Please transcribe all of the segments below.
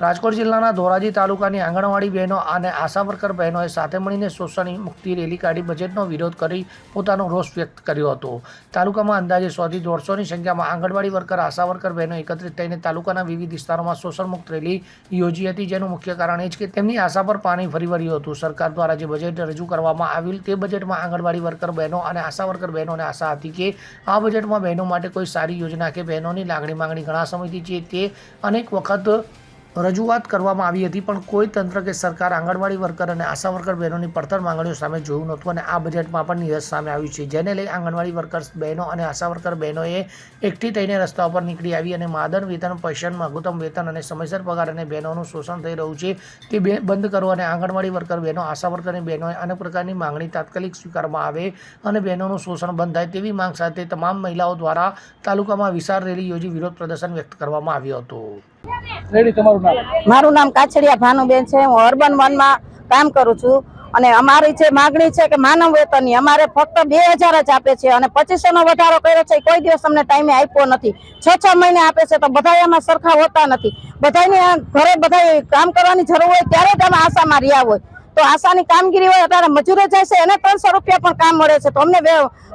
રાજકોટ જિલ્લાના ધોરાજી તાલુકાની આંગણવાડી બહેનો અને આશા વર્કર બહેનોએ સાથે મળીને શોષણ મુક્તિ રેલી કાઢી બજેટનો વિરોધ કરી પોતાનો રોષ વ્યક્ત કર્યો હતો. તાલુકામાં અંદાજે સોથી દોઢસોની સંખ્યામાં આંગણવાડી વર્કર, આશા વર્કર બહેનો એકત્રિત થઈને તાલુકાના વિવિધ વિસ્તારોમાં શોષણ મુક્ત રેલી યોજી હતી, જેનું મુખ્ય કારણ એ જ કે તેમની આશા પર પાણી ફરી વળ્યું હતું. સરકાર દ્વારા જે બજેટ રજૂ કરવામાં આવ્યું તે બજેટમાં આંગણવાડી વર્કર બહેનો અને આશા વર્કર બહેનોને આશા હતી કે આ બજેટમાં બહેનો માટે કોઈ સારી યોજના કે બહેનોની લાગણી માંગણી ઘણા સમયથી છે તે અનેક વખત રજૂઆત કરવામાં આવી હતી, પણ કોઈ તંત્ર કે સરકાર આંગણવાડી વર્કર અને આશા વર્કર બહેનોની પડતર માંગણીઓ સામે જોયું નહોતું અને આ બજેટમાં પણ નિરસ સામે આવ્યું છે. જેને લઈ આંગણવાડી વર્કર્સ બહેનો અને આશા વર્કર બહેનોએ એકઠી થઈને રસ્તા ઉપર નીકળી આવી અને માદન વેતન પેન્શન લઘુત્તમ વેતન અને સમયસર પગાર અને બહેનોનું શોષણ થઈ રહ્યું છે, તે બંધ કરો અને આંગણવાડી વર્કર બહેનો, આશા વર્કરની બહેનોએ અનેક પ્રકારની માંગણી તાત્કાલિક સ્વીકારવામાં આવે અને બહેનોનું શોષણ બંધ થાય તેવી માંગ સાથે તમામ મહિલાઓ દ્વારા તાલુકામાં વિશાળ રેલી યોજી વિરોધ પ્રદર્શન વ્યક્ત કરવામાં આવ્યું હતું. મારું નામ કાછડિયા ભાનુબેન છે. હું અર્બન વનમાં કામ કરું છું. અને અમારી જે માગણી છે કે માનવ વેતનની, અમારે ફક્ત બે હજાર જ આપે છે અને પચીસો નો વધારો કર્યો છે. કોઈ દિવસ અમને ટાઈમે આપ્યો નથી. છ છ મહિને આપે છે તો બધા એમાં સરખા હોતા નથી. બધાને ઘરે બધા કામ કરવાની જરૂર હોય, ત્યારે જ અમે આશામાં રહ્યા હોય. તો આશાની કામગીરી હોય અત્યારે મજૂરે જાય છે, એને ત્રણસો રૂપિયા પણ કામ મળે છે. તો અમને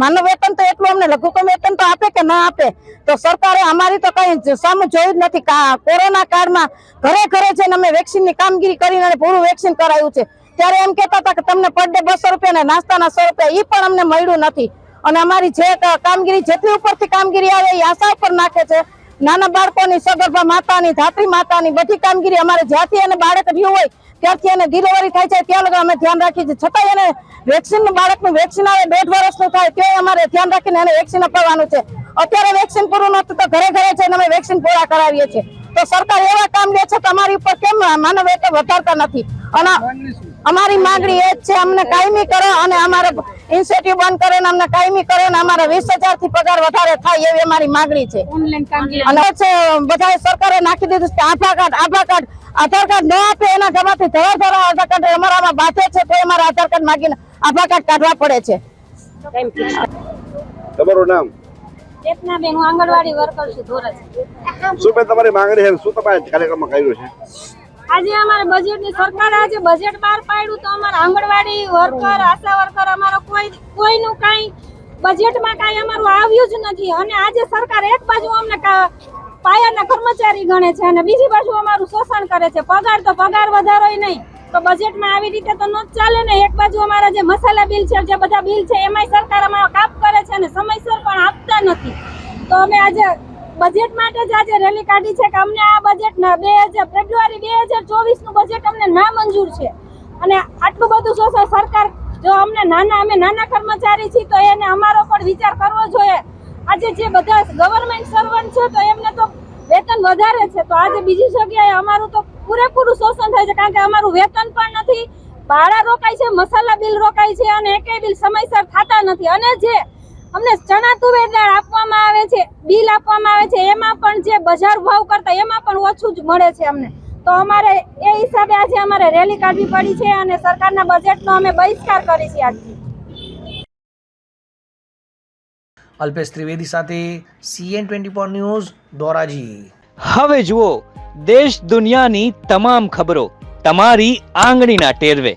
માનવ વેતન તો એટલું, અમને લઘુત્તમ વેતન તો આપે કે ના આપે? તો સરકારે અમારી તો કઈ સામે જોયું જ નથી. કોરોના કાળમાં ઘરે ઘરે જઈને અમે વેક્સિનની કામગીરી કરીને અને પૂરું વેક્સિન કરાયું છે. ત્યારે એમ કહેતા હતા કે તમને પર ડે બસો રૂપિયા ને નાસ્તાના સો રૂપિયા એ પણ અમને મળ્યું નથી. અને અમારી જે કામગીરી, જેટલી ઉપરથી કામગીરી આવે એ આશા ઉપર નાખે છે. નાના બાળકોની સગર્ભા માતાની, ધાત્રી માતાની બધી કામગીરી અમારે જ્યાંથી અને બાળક રહ્યું હોય ત્યારથી એને ડિલિવરી થાય છે. ત્યાં લગી અમે ધ્યાન રાખીએ છીએ. છતાં એને વેક્સિન બાળકનું વેક્સિન આવે, દોઢ વર્ષનું થાય, તે અમારે ધ્યાન રાખીને એને વેક્સિન અપાવવાનું છે. અત્યારે વેક્સિન પૂરું નતું તો ઘરે ઘરે છે અમે વેક્સિન પૂરા કરાવીએ છીએ. તો સરકાર એવા કામ લે છે, તમારી ઉપર કેમ માનવ વધારતા નથી? અને અમારી માંગણી એ જ છે અમને કાયમી કરો અને અમારે ઇન્સેન્ટિવ બંધ કરો ને અમને કાયમી કરે ને અમારે વીસ હજારથી પગાર વધારે થાય એવી અમારી માંગણી છે. અને છે બધા સરકારે નાખી દીધું કે Aadhaar card Aadhaar card Aadhaar card ન આપે એના જવાથી ધરા ધરા આધાર કાર્ડ અમારામાં બાધે છે તો અમારે આધાર કાર્ડ માગીને આધાર કાર્ડ કાઢવા પડે છે. તમારું નામ? હું આંગણવાડી વર્કર છું ધોરજ. શું તમારી માંગણી છે? શું તમારે કાર્યક્રમમાં કર્યું છે? આજે અમારે બજેટની સરકાર આજે બજેટ બહાર પાડ્યું તો અમારા આંગણવાડી વર્કર આશા વર્કર અમારો કોઈ કોઈનું કાંઈ બજેટમાં કાંઈ અમારું આવ્યું જ નથી. અને આજે સરકાર એક બાજુ અમને પાયાના કર્મચારી ગણે છે અને બીજી બાજુ અમારું શોષણ કરે છે. પગાર તો પગાર વધારો નહીં, તો બજેટમાં આવી રીતે તો ન ચાલે ને. એક બાજુ અમારા જે મસાલા બિલ છે, જે બધા બિલ છે, એમાંય સરકાર અમારો કાપ કરે છે અને સમયસર પણ આપતા નથી. તો અમે આજે બજેટ માટે જ આજે રેલી કાઢી છે કે અમને આ બજેટ બે હજાર, ફેબ્રુઆરી બે હજાર ચોવીસનું બજેટ અમને ના મંજૂર છે. અને આટલું બધું શોષણ સરકાર, જો અમને નાના, અમે નાના કર્મચારી છીએ તો એને અમારો પણ વિચાર કરવો જોઈએ. આજે જે બધા ગવર્મેન્ટ સર્વન્ટ છે તો એમને તો વેતન વધારે છે. તો આજે બીજી જગ્યાએ અમારું તો પૂરેપૂરું શોષણ થાય છે કારણ કે અમારું વેતન પણ નથી. ભાડા રોકાય છે, મસાલા બિલ રોકાય છે અને એકેય બિલ સમયસર થતા નથી. અને જે અમને ચણા તુવેર દાળ આપવામાં આવે છે બિલ આપવામાં આવે છે એમાં પણ જે બજાર ભાવ કરતા એમાં પણ ઓછું જ મળે છે અમને. તો અમારે એ હિસાબે આજે અમારે રેલી કાઢવી પડી છે અને સરકારના બજેટનો અમે બહિષ્કાર કરી છે આજથી. અલ્પેશ ત્રિવેદી સાથે CN twenty four news Dhoraji. હવે જુઓ દેશ દુનિયાની તમામ ખબરો તમારી આંગળીના ટેરવે.